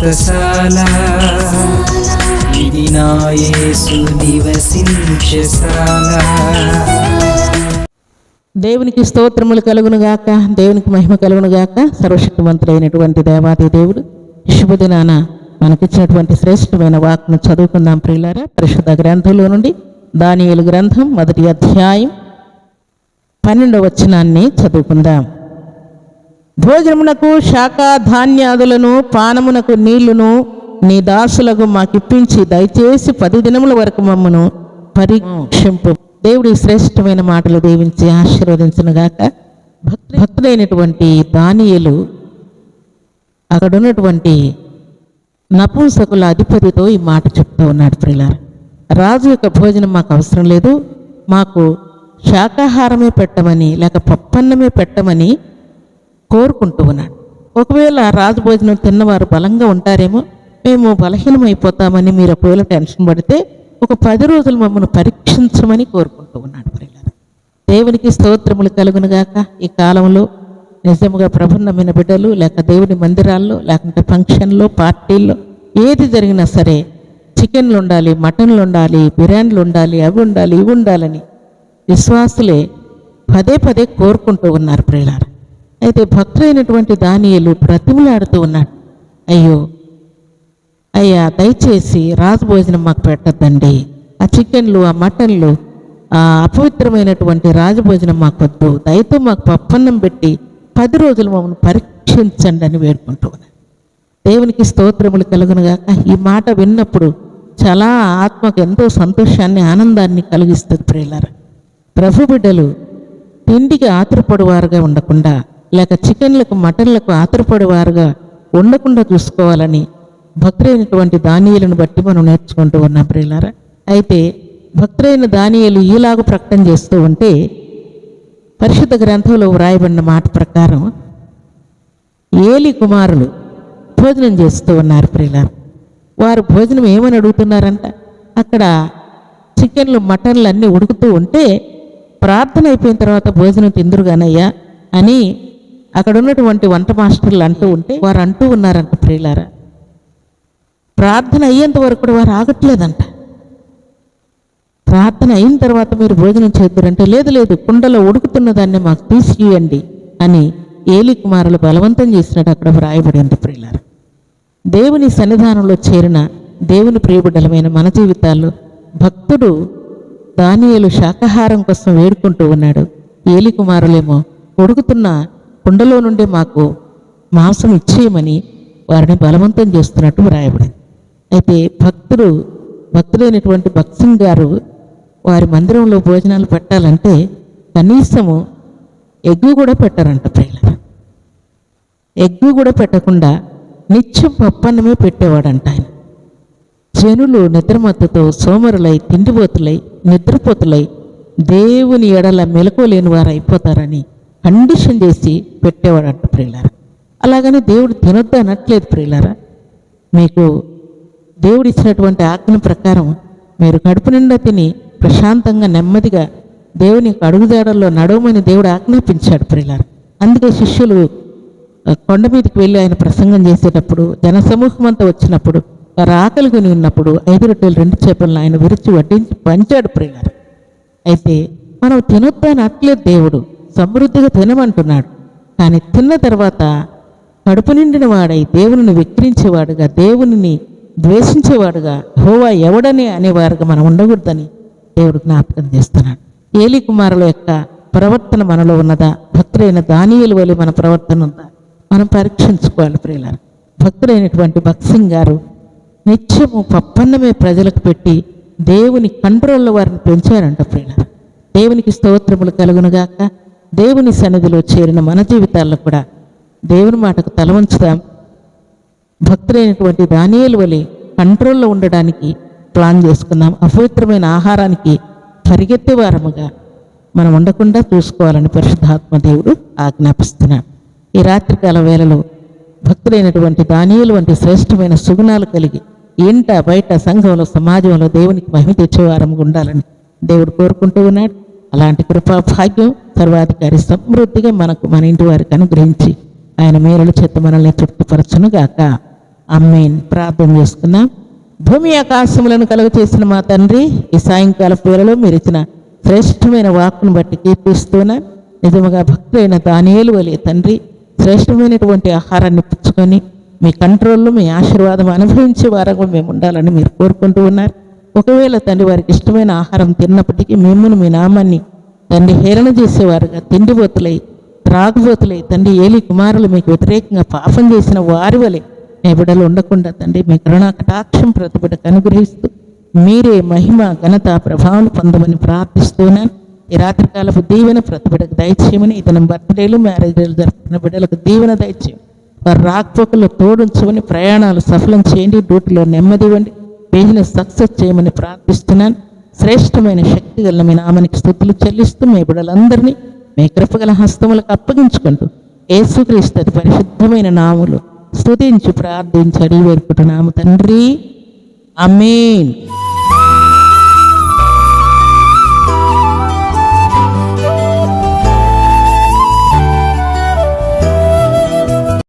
వ్రతశాల ఇది నా యేసు నివసించశాల దేవునికి స్తోత్రములు కలుగును గాక. దేవునికి మహిమ కలుగును గాక. సర్వశక్తివంతుడైనటువంటి దేవాది దేవుడు శుభదినాన మనకిచ్చినటువంటి శ్రేష్టమైన వాక్ను చదువుకుందాం ప్రియులారా. పరిశుద్ధ గ్రంథంలో నుండి దానియేలు గ్రంథం మొదటి అధ్యాయం పన్నెండవ వచనాన్ని చదువుకుందాం. భోజనమునకు శాఖ ధాన్యాదులను పానమునకు నీళ్ళును నీ దాసులకు మాకిప్పించి దయచేసి పది దినముల వరకు మమ్మను పరీక్షింపు. దేవుడి శ్రేష్టమైన మాటలు దీవించి ఆశీర్వదించిన గాక భక్తుడైనటువంటి దానియలు అక్కడ ఉన్నటువంటి నపుంసకుల అధిపతితో ఈ మాట చెప్తూ ఉన్నాడు ప్రిలార రాజు యొక్క భోజనం మాకు అవసరం లేదు. మాకు శాకాహారమే పెట్టమని లేక పప్పన్నమే పెట్టమని కోరుకుంటూ ఉన్నాడు. ఒకవేళ రాజు భోజనం తిన్నవారు బలంగా ఉంటారేమో మేము బలహీనమైపోతామని మీరు ఒకవేళ టెన్షన్ పడితే ఒక పది రోజులు మమ్మల్ని పరీక్షించమని కోరుకుంటూ ఉన్నాడు ప్రియులారా. దేవునికి స్తోత్రములు కలుగునుగాక ఈ కాలంలో నిజముగా ప్రబున్నమైన బిడ్డలు లేక దేవుని మందిరాల్లో లేకుంటే ఫంక్షన్లో పార్టీల్లో ఏది జరిగినా సరే చికెన్లు ఉండాలి మటన్లు ఉండాలి బిర్యానీలు ఉండాలి అవి ఉండాలి ఇవి ఉండాలని విశ్వాసులే పదే పదే కోరుకుంటూ ఉన్నారు ప్రియులారా. అయితే భక్తులైనటువంటి దానియలు బ్రతిమలాడుతూ ఉన్నాడు అయ్యో అయ్యా దయచేసి రాజు భోజనం మాకు పెట్టద్దండి. ఆ చికెన్లు ఆ మటన్లు ఆ అపవిత్రమైనటువంటి రాజభోజనం మాకు వద్దు దయతో మాకు పప్పన్నం పెట్టి పది రోజులు మమ్మల్ని పరీక్షించండి అని వేడుకుంటూ ఉన్నాడు దేవునికి స్తోత్రములు కలుగునుగాక ఈ మాట విన్నప్పుడు చాలా ఆత్మకు ఎంతో సంతోషాన్ని ఆనందాన్ని కలిగిస్తుంది ప్రియులారా. ప్రభు బిడ్డలు తిండికి ఆతురపడువారుగా ఉండకుండా లేక చికెన్లకు మటన్లకు ఆతురపడేవారుగా ఉండకుండా చూసుకోవాలని భక్తులైనటువంటి దానియలను బట్టి మనం నేర్చుకుంటూ ఉన్నాం ప్రియులారా. అయితే భక్తులైన దానియలు ఈలాగు ప్రకటన చేస్తూ ఉంటే పరిశుద్ధ గ్రంథంలో వ్రాయబడిన మాట ప్రకారం ఏలి కుమారులు భోజనం చేస్తూ ఉన్నారు ప్రియులారా. వారు భోజనం ఏమని అడుగుతున్నారంట? అక్కడ చికెన్లు మటన్లు అన్నీ ఉడుకుతూ ఉంటే ప్రార్థన అయిపోయిన తర్వాత భోజనం తిందురుగానయ్యా అని అక్కడ ఉన్నటువంటి వంట మాస్టర్లు అంటూ ఉంటే వారు అంటూ ఉన్నారంట ప్రియులారా. ప్రార్థన అయ్యేంత వరకు కూడా వారు ఆగట్లేదంట. ప్రార్థన అయిన తర్వాత మీరు భోజనం చేద్దరంటే లేదు లేదు కుండలో ఉడుకుతున్న దాన్ని మాకు తీసియండి అని ఏలి కుమారులు బలవంతం చేసినట్టు అక్కడ వ్రాయబడింది ప్రియులారా. దేవుని సన్నిధానంలో చేరిన దేవుని ప్రియబిడ్డలమైన మన జీవితాల్లో భక్తుడు దానియేలు శాకాహారం కోసం వేడుకుంటూ ఉన్నాడు. ఏలి కుమారులేమో ఉడుకుతున్న కుండలో నుండే మాకు మాంసం ఇచ్చేయమని వారిని బలవంతం చేస్తున్నట్టు వ్రాయబడింది. అయితే భక్తుడు భక్తుడైనటువంటి భక్సింగ్ గారు వారి మందిరంలో భోజనాలు పెట్టాలంటే కనీసము ఎగ్గు కూడా పెట్టారంట ప్రియుల ఎగ్గు కూడా పెట్టకుండా నిత్యం పప్పన్నమే పెట్టేవాడంట ఆయన. జనులు నిద్రమత్తుతో సోమరులై తిండిపోతులై నిద్రపోతులై దేవుని ఎడల మెలకువలేని వారు అయిపోతారని కండిషన్ చేసి పెట్టేవాడంట ప్రియులారా. అలాగని దేవుడు తినొద్దు అనట్లేదు ప్రియులారా. మీకు దేవుడు ఇచ్చినటువంటి ఆజ్ఞ ప్రకారం మీరు కడుపు నిండా తిని ప్రశాంతంగా నెమ్మదిగా దేవుని యొక్క అడుగుజాడల్లో నడవమని దేవుడు ఆజ్ఞాపించాడు ప్రియులారా. అందుకే శిష్యులు కొండ మీదకి వెళ్ళి ఆయన ప్రసంగం చేసేటప్పుడు జనసమూహం అంతా వచ్చినప్పుడు వారు ఆకలి కొని ఉన్నప్పుడు ఐదు రొట్టెలు రెండు చేపలను ఆయన విరిచి వడ్డించి పంచాడు ప్రియులారు. అయితే మనం తినొద్దని అట్లేదు దేవుడు. సమృద్ధిగా తినమంటున్నాడు. కానీ తిన్న తర్వాత కడుపు నిండిన వాడై దేవుని విక్రించేవాడుగా దేవునిని ద్వేషించేవాడుగా హోవా ఎవడని అనేవారుగా మనం ఉండకూడదని దేవుడు జ్ఞాపకం చేస్తున్నాడు. ఏలి కుమారుల యొక్క ప్రవర్తన మనలో ఉన్నదా? భక్తులైన దానియలు వలి మన ప్రవర్తన ఉందా? మనం పరీక్షించుకోవాలి ప్రియుల భక్తులైనటువంటి భక్సింగ్ గారు నిత్యము పప్పన్నమే ప్రజలకు పెట్టి దేవుని కంట్రోల్లో వారిని పెంచారంట ప్రియుల దేవునికి స్తోత్రములు కలుగునుగాక. దేవుని సన్నిధిలో చేరిన మన జీవితాల్లో కూడా దేవుని మాటకు తల ఉంచుదాం భక్తులైనటువంటి దానియలు వలె కంట్రోల్లో ఉండడానికి ప్లాన్ చేసుకుందాం. అపవిత్రమైన ఆహారానికి పరిగెత్తే వారముగా మనం ఉండకుండా చూసుకోవాలని పరిశుద్ధాత్మ దేవుడు ఆజ్ఞాపిస్తున్నాడు ఈ రాత్రికాల వేళలో భక్తులైనటువంటి దానియులు వంటి శ్రేష్టమైన సుగుణాలు కలిగి ఇంట బయట సంఘంలో సమాజంలో దేవునికి మహిమ తెచ్చేవారముగా ఉండాలని దేవుడు కోరుకుంటూ ఉన్నాడు. అలాంటి కృపా భాగ్యం సర్వాధికారి సమృద్ధిగా మనకు మన ఇంటి వారికి అనుగ్రహించి ఆయన మేలుల చేత మనల్ని తృప్తిపరచును గాక అమ్మేన్ ప్రార్థన చేసుకుందాం. భూమి ఆకాశములను కలుగు చేసిన మా తండ్రి ఈ సాయంకాల పేరలో మీరు ఇచ్చిన శ్రేష్టమైన వాక్కును బట్టి కీర్తిస్తూనే నిజముగా భక్తులైన దానియలు వలే తండ్రి శ్రేష్టమైనటువంటి ఆహారాన్ని పుచ్చుకొని మీ కంట్రోల్లో మీ ఆశీర్వాదం అనుభవించే వారంగా మేము ఉండాలని మీరు కోరుకుంటూ ఉన్నారు. ఒకవేళ తండ్రి వారికి ఇష్టమైన ఆహారం తిన్నప్పటికీ మిమ్మల్ని మీ నామాన్ని తండ్రి హేళన చేసేవారుగా తిండిబోతులై త్రాగుబోతులై తండ్రి ఏలి కుమారులు మీకు వ్యతిరేకంగా పాపం చేసిన వారి వలె మీ బిడ్డలు ఉండకుండా తండ్రి మీ కరుణా కటాక్షం ప్రతిబిడ్డకు అనుగ్రహిస్తూ మీరే మహిమ ఘనత ప్రభావం పొందమని ప్రార్థిస్తున్నాను. ఈ రాత్రికాలపు దీవెన ప్రతిభటకు దయచేయమని ఇతని బర్త్డేలు మ్యారేజ్లు జరుపుకున్న బిడ్డలకు దీవెన దయచేయమని వారి రాకపోకలు తోడుంచమని ప్రయాణాలు సఫలం చేయండి డ్యూటీలో నెమ్మది ఇవ్వండి బిజినెస్ సక్సెస్ చేయమని ప్రార్థిస్తున్నాను. శ్రేష్టమైన శక్తి గల మీ నామానికి స్థుతులు చెల్లిస్తూ మీ బిడలందరినీ మీ కృపగల హస్తములకు అప్పగించుకుంటూ ఏసుక్రీస్తు పరిశుద్ధమైన నాములు స్తుతించి ప్రార్థించి అడిగి వేడుకుంటున్నాము తండ్రి. అమేన్